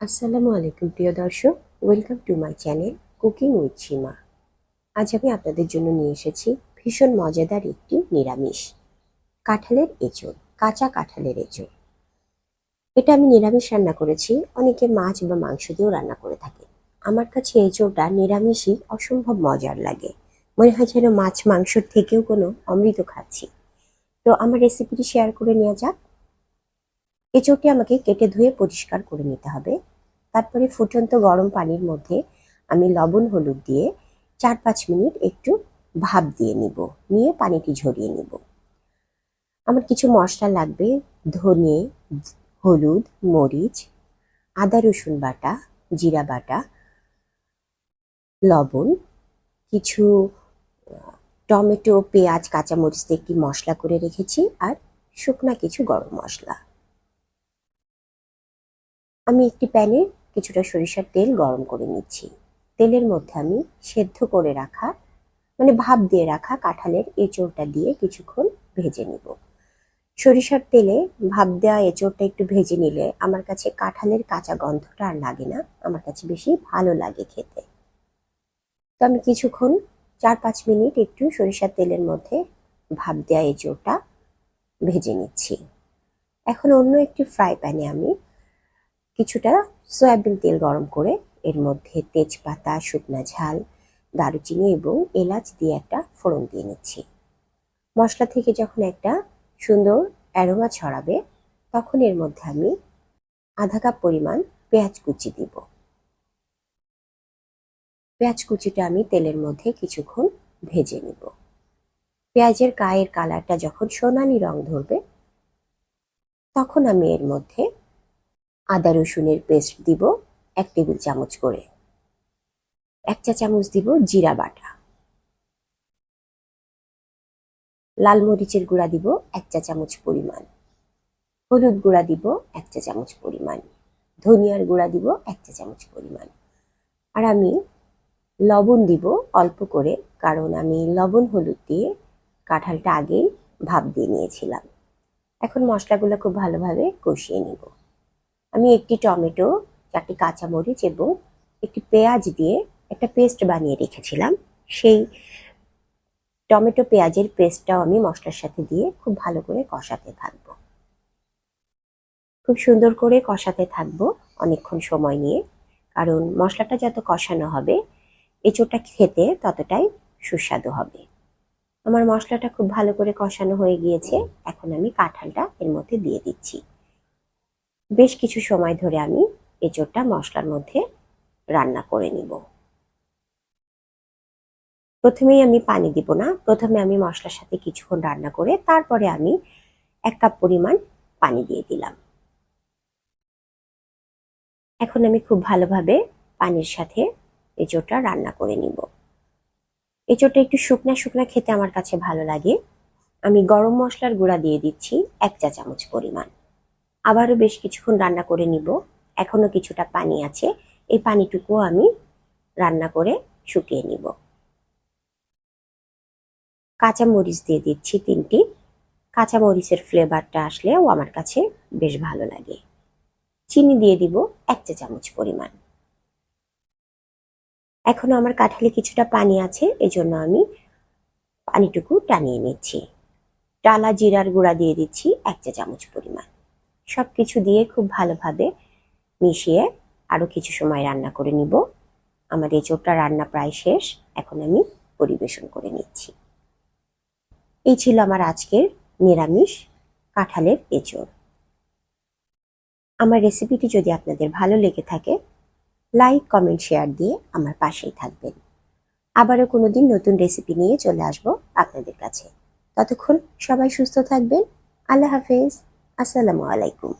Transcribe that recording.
আসসালামু আলাইকুম, প্রিয় দর্শক। Welcome to my channel cooking with Seema আজ আমি আপনাদের জন্য নিয়ে এসেছি ভীষণ মজাদার একটি নিরামিষ। কাঁঠালের এঁচড়, কাঁচা কাঁঠালের এঁচড়। এটা আমি নিরামিষ রান্না করেছি, অনেকে মাছ বা মাংস দিয়েও রান্না করে থাকে। আমার কাছে এঁচড়টা নিরামিষই অসম্ভব মজার লাগে। মনে হয় যেন মাছ মাংসর থেকেও কোনো অমৃত খাচ্ছি। তো আমার রেসিপিটি শেয়ার করে নেওয়া যাক। এঁচড়টি আমাকে কেটে ধুয়ে পরিষ্কার করে নিতে হবে। তারপরে ফুটন্ত গরম পানির মধ্যে আমি লবণ হলুদ দিয়ে চার পাঁচ মিনিট একটু ভাপ দিয়ে নিব, নিয়ে পানিটি ঝরিয়ে নিব। আমার কিছু মশলা লাগবে, ধনে, হলুদ, মরিচ, আদা রসুন বাটা, জিরা বাটা, লবণ, কিছু টমেটো, পেঁয়াজ, কাঁচামরিচ দিয়ে একটি মশলা করে রেখেছি আর শুকনা কিছু গরম মশলা। আমি একটি প্যানে কিছুটা সরিষার তেল গরম করে নিচ্ছি। তেলের মধ্যে আমি সেদ্ধ করে রাখা মানে ভাপ দিয়ে রাখা কাঁঠালের এঁচোড়টা দিয়ে কিছুক্ষণ ভেজে নিব। সরিষার তেলে ভাপ দেওয়া এঁচোড়টা একটু ভেজে নিলে আমার কাছে কাঁঠালের কাঁচা গন্ধটা আর লাগে না, আমার কাছে বেশি ভালো লাগে খেতে। তো আমি কিছুক্ষণ চার পাঁচ মিনিট একটু সরিষার তেলের মধ্যে ভাপ দেওয়া এঁচোড়টা ভেজে নিচ্ছি। এখন অন্য একটি ফ্রাই প্যানে আমি কিছুটা সয়াবিন তেল গরম করে এর মধ্যে তেজপাতা, শুকনা ঝাল, দারুচিনি এবং এলাচ দিয়ে একটা ফোড়ন দিয়ে নিচ্ছি। মশলা থেকে যখন একটা সুন্দর অ্যারোমা ছড়াবে, তখন এর মধ্যে আমি আধা কাপ পরিমাণ পেঁয়াজ কুচি দিব। পেঁয়াজ কুচিটা আমি তেলের মধ্যে কিছুক্ষণ ভেজে নিব। পেঁয়াজের গায়ের কালারটা যখন সোনালি রং ধরবে, তখন আমি এর মধ্যে আদা রসুনের পেস্ট দিব এক টেবিল চামচ করে। এক চা চামচ দিব জিরা বাটা। লাল মরিচের গুঁড়া দিব এক চা চামচ পরিমাণ। হলুদ গুঁড়া দিব এক চা চামচ পরিমাণ। ধনিয়ার গুঁড়া দিব এক চা চামচ পরিমাণ। আর আমি লবণ দিব অল্প করে, কারণ আমি লবণ হলুদ দিয়ে কাঁঠালটা আগেই ভাপ দিয়ে নিয়েছিলাম। এখন মশলাগুলো খুব ভালোভাবে কষিয়ে নিব। আমি একটি টমেটো, চারটি কাঁচামরিচ এবং একটি পেঁয়াজ দিয়ে একটা পেস্ট বানিয়ে রেখেছিলাম। সেই টমেটো পেঁয়াজের পেস্টটাও আমি মশলার সাথে দিয়ে খুব ভালো করে কষাতে থাকব। খুব সুন্দর করে কষাতে থাকব অনেকক্ষণ সময় নিয়ে। কারণ মশলাটা যত কষানো হবে, এঁচোড়টা খেতে ততটাই সুস্বাদু হবে। আমার মশলাটা খুব ভালো করে কষানো হয়ে গিয়েছে। এখন আমি কাঁঠালটা এর মধ্যে দিয়ে দিচ্ছি। বেশ কিছু সময় ধরে আমি এঁচোড়টা মশলার মধ্যে রান্না করে নিব। প্রথমেই আমি পানি দিব না। প্রথমে আমি মশলার সাথে কিছুক্ষণ রান্না করে তারপরে আমি এক কাপ পরিমাণ পানি দিয়ে দিলাম। এখন আমি খুব ভালোভাবে পানির সাথে এঁচোড়টা রান্না করে নিব। এঁচোড়টা একটু শুকনা শুকনা খেতে আমার কাছে ভালো লাগে। আমি গরম মশলার গুঁড়া দিয়ে দিচ্ছি এক চা চামচ পরিমাণ। আবারও বেশ কিছুক্ষণ রান্না করে নিব। এখনও কিছুটা পানি আছে। এই পানিটুকুও আমি রান্না করে শুকিয়ে নিব। কাঁচা মরিচ দিয়ে দিচ্ছি তিনটি। কাঁচা মরিচের ফ্লেভারটা আসলেও আমার কাছে বেশ ভালো লাগে। চিনি দিয়ে দিব এক চা চামচ পরিমাণ। এখনও আমার কাঁঠালে কিছুটা পানি আছে, এজন্য আমি পানিটুকু টানিয়ে নিচ্ছি। ডালা জিরার গুঁড়া দিয়ে দিচ্ছি এক চা চামচ পরিমাণ। সব কিছু দিয়ে খুব ভালোভাবে মিশিয়ে আরও কিছু সময় রান্না করে নিব। আমার এঁচোড়টা রান্না প্রায় শেষ। এখন আমি পরিবেশন করে নিচ্ছি। এই ছিল আমার আজকের নিরামিষ কাঁঠালের এঁচোড়। আমার রেসিপিটি যদি আপনাদের ভালো লেগে থাকে, লাইক, কমেন্ট, শেয়ার দিয়ে আমার পাশেই থাকবেন। আবারও কোনোদিন নতুন রেসিপি নিয়ে চলে আসব আপনাদের কাছে। ততক্ষণ সবাই সুস্থ থাকবেন। আল্লাহ হাফেজ। আসসালামু আলাইকুম।